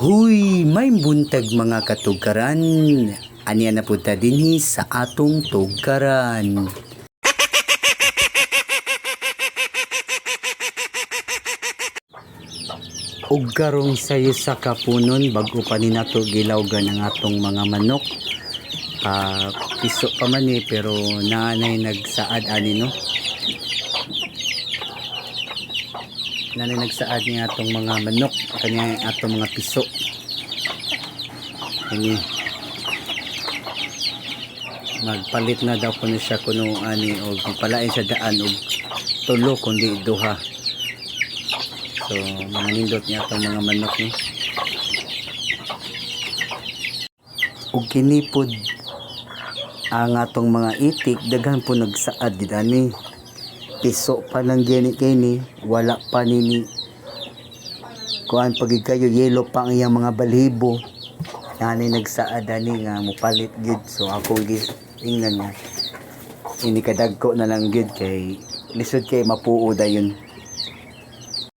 Huy, may buntag mga katugaran. Aniya na punta dinhi sa atong tugaran. ug karong sayo sa kapunon bago pa ni nato gilawgan ang atong mga manok ah piso pa man eh pero nanay nagsaad ani no nanay nagsaad ni atong mga manok kanya atong mga piso ini magpalit na daw kuno siya kuno ani og palain sa daan og tulo kundi duha So, mga nindot niya itong mga manok ni. Ug kinipod ang atong mga itik daghan po nagsaad di ani. Piso pa lang gini kini, wala pa nini kuan pagig kayo yellow pa ang iyang mga balhibo. Nani nagsaad ani nga mupalit gid so ako gid ingnan nga. Ini kadagko na lang gid kay lisod kay mapuo dayon.